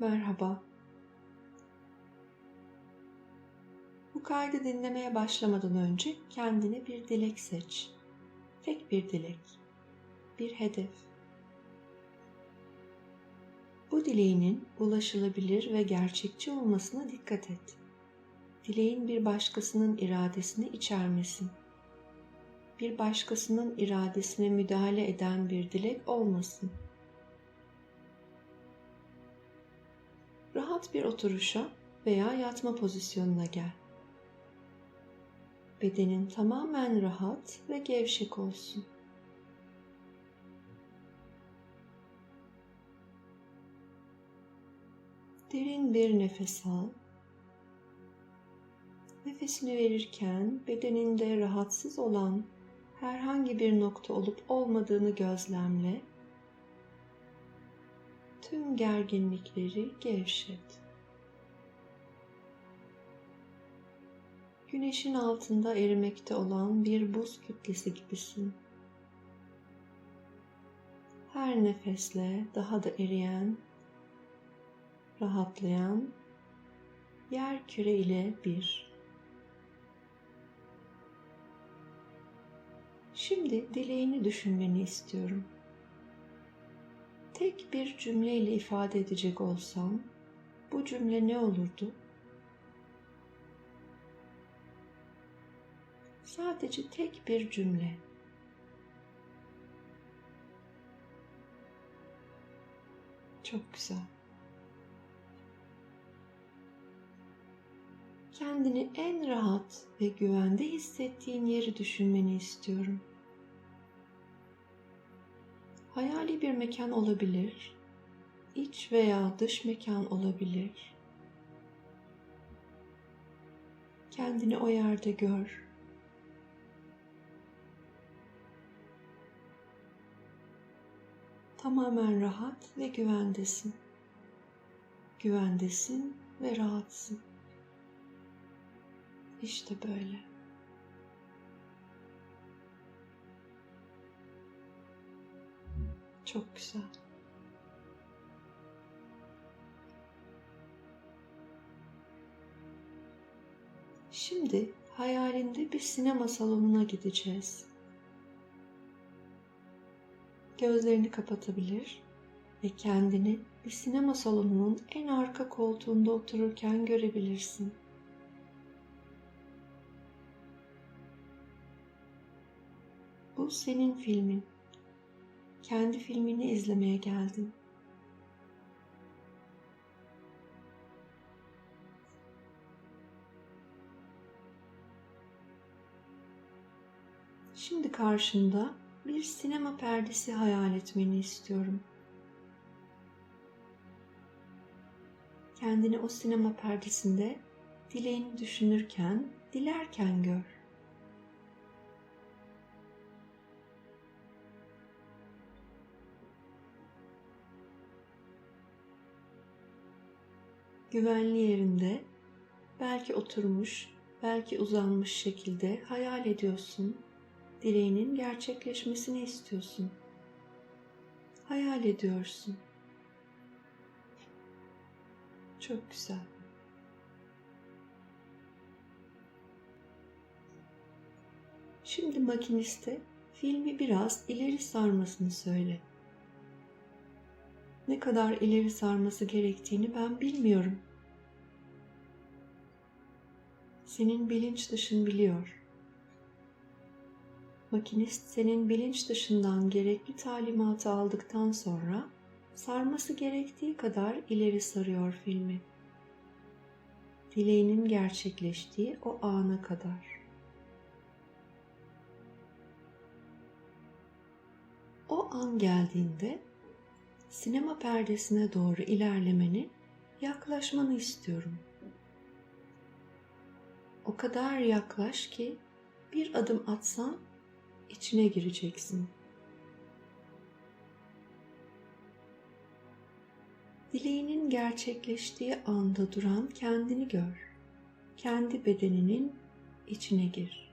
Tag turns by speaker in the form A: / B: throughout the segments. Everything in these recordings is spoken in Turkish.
A: Merhaba. Bu kaydı dinlemeye başlamadan önce kendine bir dilek seç. Tek bir dilek. Bir hedef. Bu dileğinin ulaşılabilir ve gerçekçi olmasına dikkat et. Dileğin bir başkasının iradesini içermesin. Bir başkasının iradesine müdahale eden bir dilek olmasın. Rahat bir oturuşa veya yatma pozisyonuna gel. Bedenin tamamen rahat ve gevşek olsun. Derin bir nefes al. Nefesini verirken bedeninde rahatsız olan herhangi bir nokta olup olmadığını gözlemle. Tüm gerginlikleri gevşet. Güneşin altında erimekte olan bir buz kütlesi gibisin. Her nefesle daha da eriyen, rahatlayan yer küre ile bir. Şimdi dileğini düşünmeni istiyorum. Tek bir cümleyle ifade edecek olsam bu cümle ne olurdu? Sadece tek bir cümle. Çok güzel. Kendini en rahat ve güvende hissettiğin yeri düşünmeni istiyorum. Hayali bir mekan olabilir, iç veya dış mekan olabilir. Kendini o yerde gör. Tamamen rahat ve güvendesin. Güvendesin ve rahatsın. İşte böyle. Çok güzel. Şimdi hayalinde bir sinema salonuna gideceğiz. Gözlerini kapatabilir ve kendini bir sinema salonunun en arka koltuğunda otururken görebilirsin. Bu senin filmin. Kendi filmini izlemeye geldin. Şimdi karşında bir sinema perdesi hayal etmeni istiyorum. Kendini o sinema perdesinde dileğini düşünürken, dilerken gör. Güvenli yerinde belki oturmuş, belki uzanmış şekilde hayal ediyorsun. Dileğinin gerçekleşmesini istiyorsun. Hayal ediyorsun. Çok güzel. Şimdi makiniste filmi biraz ileri sarmasını söyle ne kadar ileri sarması gerektiğini ben bilmiyorum. Senin bilinç dışın biliyor. Makinist senin bilinç dışından gerekli talimatı aldıktan sonra sarması gerektiği kadar ileri sarıyor filmi. Dileğinin gerçekleştiği o ana kadar. O an geldiğinde sinema perdesine doğru ilerlemeni, yaklaşmanı istiyorum. O kadar yaklaş ki bir adım atsan içine gireceksin. Dileğinin gerçekleştiği anda duran kendini gör. Kendi bedeninin içine gir.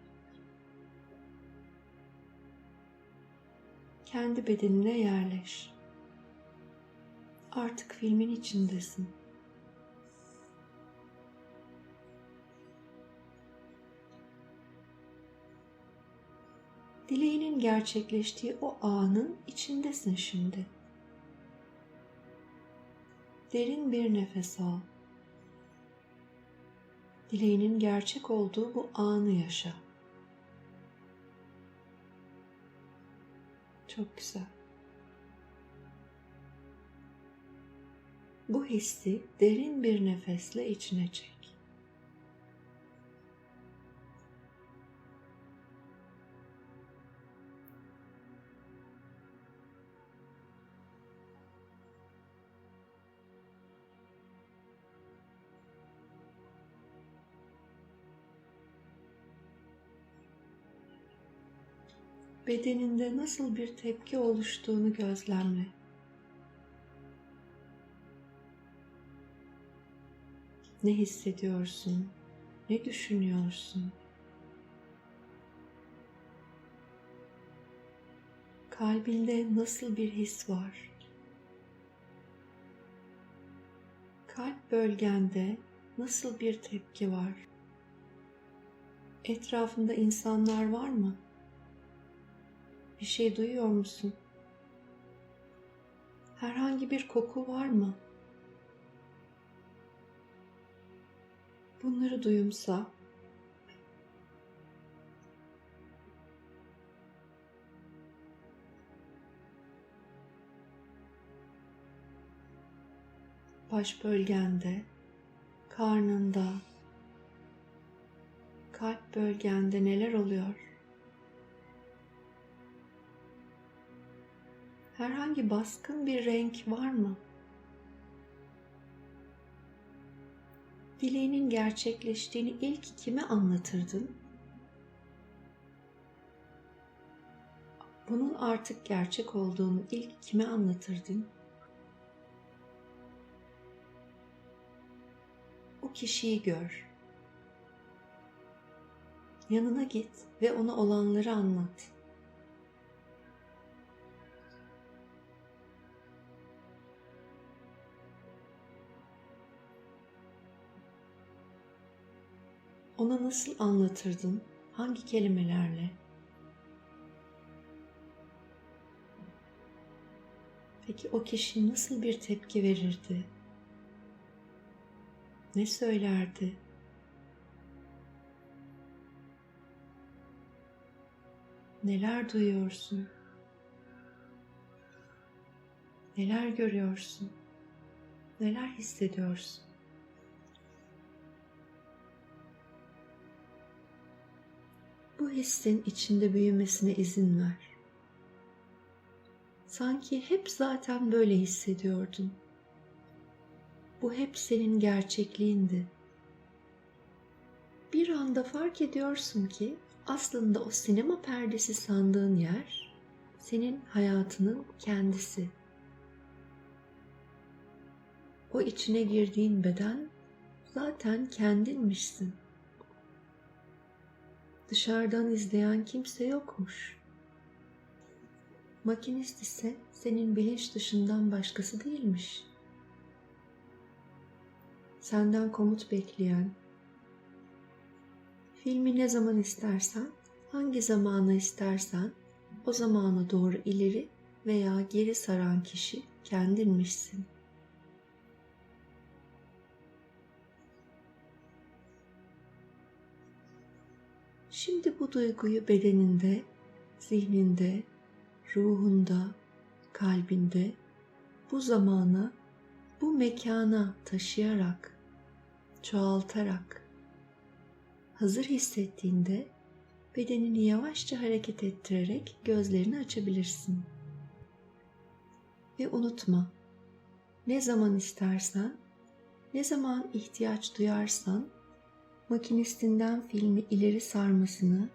A: Kendi bedenine yerleş Artık filmin içindesin. Dileğinin gerçekleştiği o anın içindesin şimdi. Derin bir nefes al. Dileğinin gerçek olduğu bu anı yaşa. Çok güzel. Bu hissi derin bir nefesle içine çek. bedeninde nasıl bir tepki oluştuğunu gözlemle. Ne hissediyorsun? Ne düşünüyorsun? Kalbinde nasıl bir his var? Kalp bölgende nasıl bir tepki var? Etrafında insanlar var mı? Bir şey duyuyor musun? Herhangi bir koku var mı? Bunları duyumsa baş bölgende, karnında, kalp bölgende neler oluyor? herhangi baskın bir renk var mı? Dileğinin gerçekleştiğini ilk kime anlatırdın? Bunun artık gerçek olduğunu ilk kime anlatırdın? O kişiyi gör. Yanına git ve ona olanları anlat. Ona nasıl anlatırdın? Hangi kelimelerle? Peki o kişi nasıl bir tepki verirdi? Ne söylerdi? Neler duyuyorsun? Neler görüyorsun? Neler hissediyorsun? Bu hissin içinde büyümesine izin ver. Sanki hep zaten böyle hissediyordun. Bu hep senin gerçekliğindi. Bir anda fark ediyorsun ki aslında o sinema perdesi sandığın yer senin hayatının kendisi. O içine girdiğin beden zaten kendinmişsin. Dışarıdan izleyen kimse yokmuş. Makinist ise senin bilinç dışından başkası değilmiş. Senden komut bekleyen, filmi ne zaman istersen, hangi zamana istersen o zamana doğru ileri veya geri saran kişi kendinmişsin. Şimdi bu duyguyu bedeninde, zihninde, ruhunda, kalbinde, bu zamana, bu mekana taşıyarak, çoğaltarak, hazır hissettiğinde bedenini yavaşça hareket ettirerek gözlerini açabilirsin. Ve unutma, ne zaman istersen, ne zaman ihtiyaç duyarsan makinistinden filmi ileri sarmasını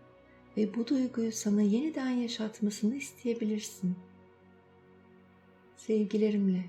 A: ve bu duyguyu sana yeniden yaşatmasını isteyebilirsin. Sevgilerimle